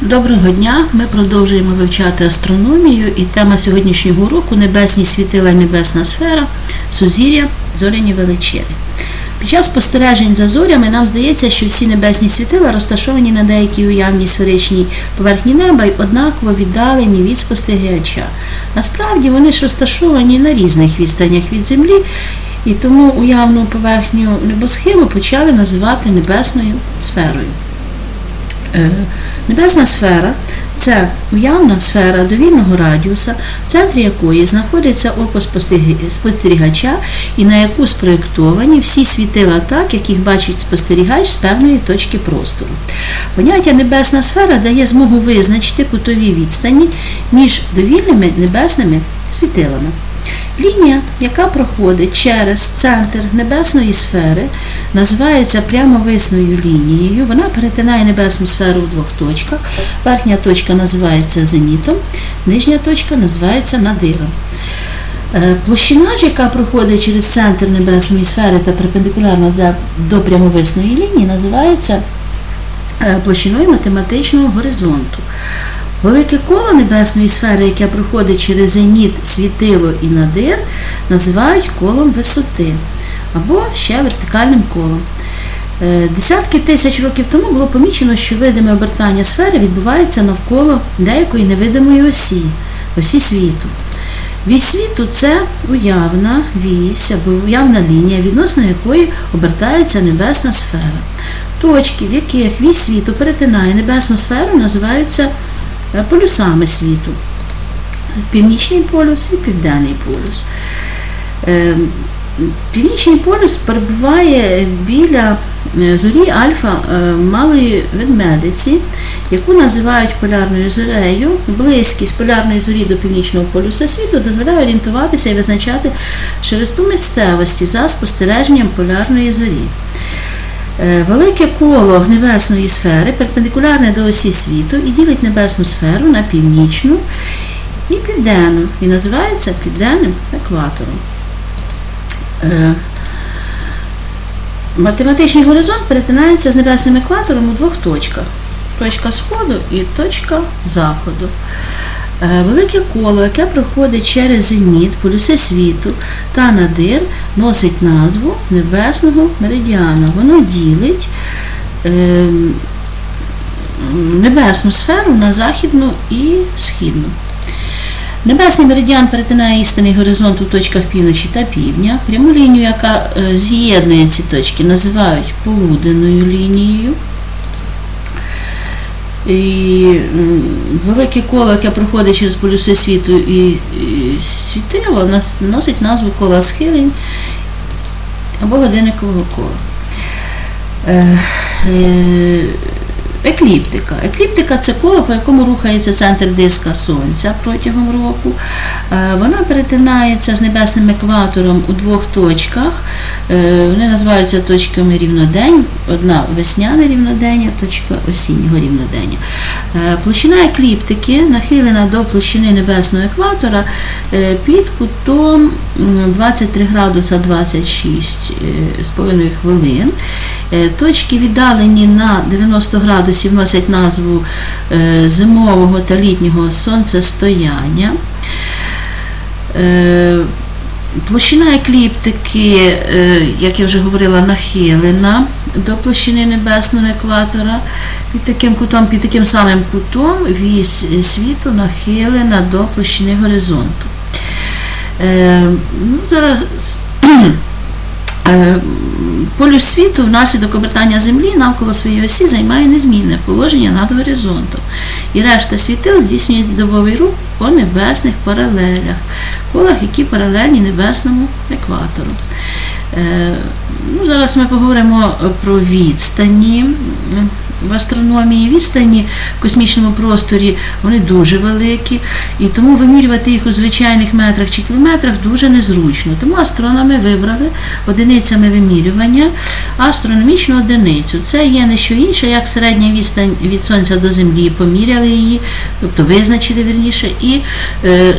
Доброго дня! Ми продовжуємо вивчати астрономію і тема сьогоднішнього уроку небесні світила і небесна сфера, сузір'я, зоряні величини. Під час спостережень за зорями нам здається, що всі небесні світила розташовані на деякій уявній сферичній поверхні неба і однаково віддалені від спостерігача. Насправді вони ж розташовані на різних відстанях від Землі, і тому уявну поверхню небосхилу почали називати небесною сферою. Небесна сфера це уявна сфера довільного радіуса, в центрі якої знаходиться око спостерігача і на яку спроєктовані всі світила так, як їх бачить спостерігач з певної точки простору. Поняття небесна сфера дає змогу визначити кутові відстані між довільними небесними світилами. Лінія, яка проходить через центр небесної сфери, називається прямовисною лінією. Вона перетинає небесну сферу в двох точках. Верхня точка називається зенітом, нижня точка називається надиром. Е, Площина ж, яка проходить через центр небесної сфери та перпендикулярно до- прямовисної лінії, називається е, площиною математичного горизонту. Велике коло небесної сфери, яке проходить через зеніт, світило і надир, називають колом висоти або ще вертикальним колом. Е, Десятки тисяч років тому було помічено, що видиме обертання сфери відбувається навколо деякої невидимої осі, осі світу. Вісь світу це уявна вісь або уявна лінія, відносно якої обертається небесна сфера. Точки, в яких вісь світу перетинає небесну сферу, називаються е, полюсами світу. Північний полюс і південний полюс. Північний полюс перебуває біля е, зорі Альфа е, малої ведмедиці, яку називають полярною зорею. Близькість полярної зорі до північного полюса світу дозволяє орієнтуватися і визначати широту місцевості за спостереженням полярної зорі. Е, Велике коло небесної сфери перпендикулярне до осі світу і ділить небесну сферу на північну і південну, і називається південним екватором. Е, Математичний горизонт перетинається з небесним екватором у двох точках: точка сходу і точка заходу. Е, Велике коло, яке проходить через зеніт, полюси світу та надир, носить назву небесного меридіана. Воно ділить е, небесну сферу на західну і східну. Небесний меридіан перетинає істинний горизонт у точках півночі та півдня. Пряму лінію, яка е, з'єднує ці точки, називають полуденною лінією. І велике коло, яке проходить через полюси світу і, і світило, носить назву кола схилень або годинникового кола. Екліптика. Екліптика це коло, по якому рухається центр диска Сонця протягом року. Е, Вона перетинається з небесним екватором у двох точках. Е, Вони називаються точками рівнодень. Одна весняне рівнодення, точка осіннього рівнодення. Е, Площина екліптики нахилена до площини небесного екватора е, під кутом 23 градуса 26 е, з половиною хвилин. Точки віддалені на 90 градусів носять назву зимового та літнього сонцестояння. Площина екліптики, е, як я вже говорила, нахилена до площини небесного екватора. Під таким кутом, під таким самим кутом вісь світу нахилена до площини горизонту. Е, ну, зараз Полюс світу внаслідок обертання Землі навколо своєї осі займає незмінне положення над горизонтом. І решта світил здійснює добовий рух по небесних паралелях, колах, які паралельні небесному екватору. Е, Ну, зараз ми поговоримо про відстані в астрономії. Відстані в космічному просторі вони дуже великі, і тому вимірювати їх у звичайних метрах чи кілометрах дуже незручно. Тому астрономи вибрали одиницями вимірювання астрономічну одиницю. Це є не що інше, як середня відстань від Сонця до Землі, поміряли її, тобто визначили вірніше, і е, е,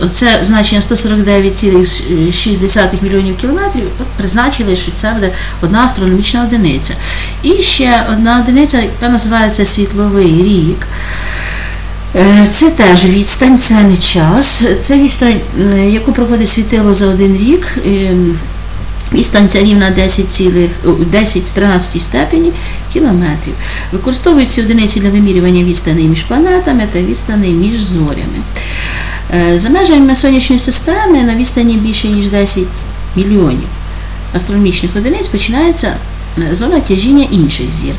оце значення 149,6 мільйонів кілометрів призначили, що це буде одна астрономічна одиниця. І ще одна одиниця, яка називається світловий рік. Е, Це теж відстань, це не час. Це відстань, е, яку проходить світило за один рік. Ем, Відстань ця рівна 10, цілих, 10 в 13 степені кілометрів. Використовуються одиниці для вимірювання відстаней між планетами та відстаней між зорями. Е, За межами сонячної системи на відстані більше ніж 10 мільйонів астрономічних одиниць починається е, зона тяжіння інших зір.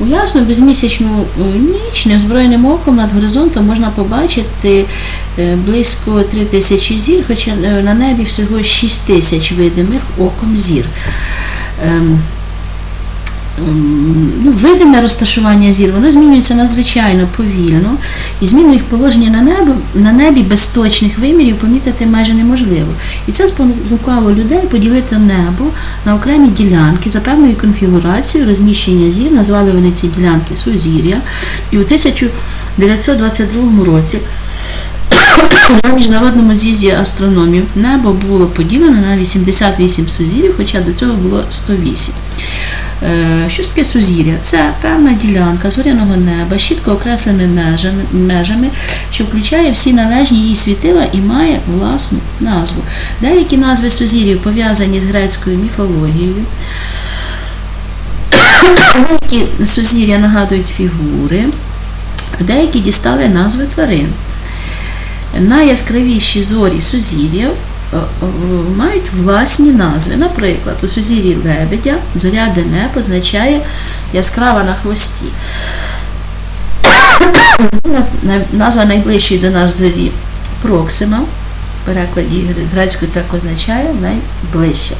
У ясну безмісячну е, ніч неозброєним оком над горизонтом можна побачити е, близько 3 тисячі зір, хоча е, на небі всього 6 тисяч видимих оком зір. Ну, видиме розташування зір, воно змінюється надзвичайно повільно, і зміну їх положення на небі, на небі без точних вимірів помітити майже неможливо. І це спонукало людей поділити небо на окремі ділянки за певною конфігурацією розміщення зір. Назвали вони ці ділянки сузір'я. І у 1922 році на міжнародному з'їзді астрономів небо було поділено на 88 сузір'їв, хоча до цього було 108. Е, Що ж таке сузір'я? Це певна ділянка зоряного неба з чітко окресленими межами, межами, що включає всі належні її світила і має власну назву. Деякі назви сузір'їв пов'язані з грецькою міфологією. Деякі сузір'я нагадують фігури, деякі дістали назви тварин. Найяскравіші зорі сузір'я е, мають власні назви. Наприклад, у сузір'ї лебедя зоря Дене позначає яскрава на хвості. Назва найближчої до нас зорі Проксима. В перекладі з грецької так означає найближча.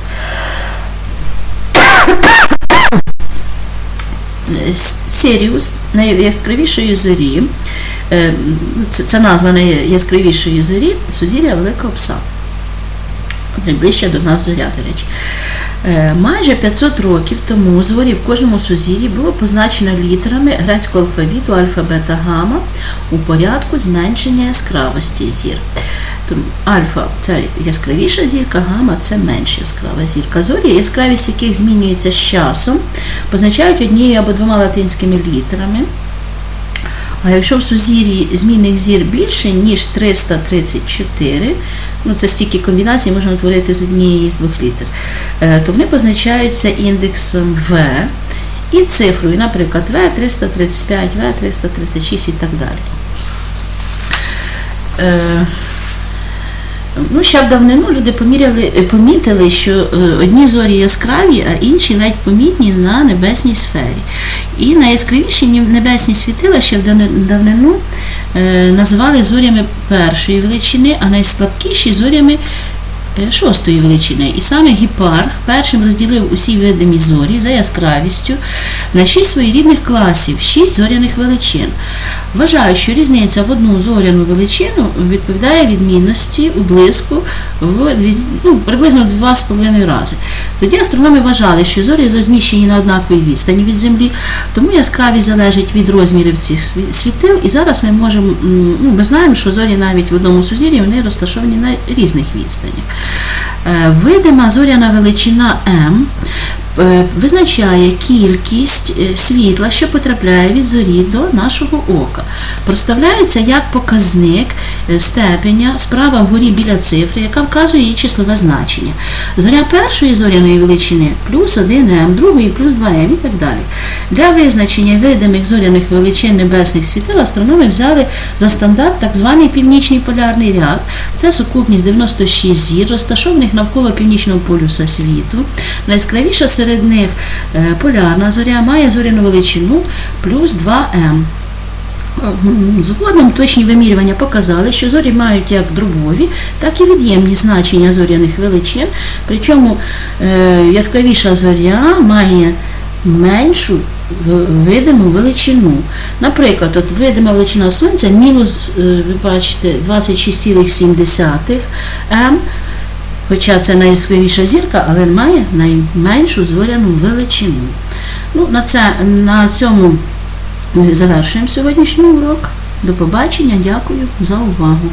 Сіріус найяскравішої зорі. Е, це назва найяскравішої зорі сузір'я Великого Пса. Найближча до нас зоря, до. Е, Майже 500 років тому зорі в кожному сузір'ї було позначено літерами грецького алфавіту альфа, бета, гамма у порядку зменшення яскравості зір. Тому альфа це яскравіша зірка, гамма це менш яскрава зірка. Зорі, яскравість яких змінюється з часом, позначають однією або двома латинськими літерами. А якщо в сузір'ї змінних зір більше, ніж 334, ну це стільки комбінацій можна утворити з однієї з двох літер, е, то вони позначаються індексом В і цифрою, наприклад, В335, В336 і так далі. Ну, ще в давнину люди поміряли, е, помітили, що е, одні зорі яскраві, а інші ледь помітні на небесній сфері. І найяскравіші небесні світила ще в давнину е, називали зорями першої величини, а найслабкіші зорями шостої величини. І саме Гіпарх першим розділив усі видимі зорі за яскравістю на шість своєрідних класів, шість зоряних величин. Вважають, що різниця в одну зоряну величину відповідає відмінності у блиску в ну, приблизно в 2,5 рази. Тоді астрономи вважали, що зорі розміщені на однаковій відстані від Землі, тому яскравість залежить від розмірів цих світил. І зараз ми можемо, ну, ми знаємо, що зорі навіть в одному сузір'ї вони розташовані на різних відстанях. Е, Видима зоряна величина М визначає кількість е, світла, що потрапляє від зорі до нашого ока. Проставляється як показник е, степеня справа вгорі біля цифри, яка вказує її числове значення. Зоря першої зоряної величини плюс 1М, другої плюс 2М і так далі. Для визначення видимих зоряних величин небесних світил астрономи взяли за стандарт так званий північний полярний ряд. Це сукупність 96 зір, розташованих навколо північного полюса світу. Найяскравіша серед них е, полярна зоря має зоряну величину плюс 2М. М, Згодом точні вимірювання показали, що зорі мають як дробові, так і від'ємні значення зоряних величин. Причому е, яскравіша зоря має меншу видиму величину. Наприклад, от видима величина Сонця мінус, е, ви бачите, 26,7 М. Хоча це найяскравіша зірка, але має найменшу зоряну величину. Ну, на, це, на цьому завершуємо сьогоднішній урок. До побачення, дякую за увагу.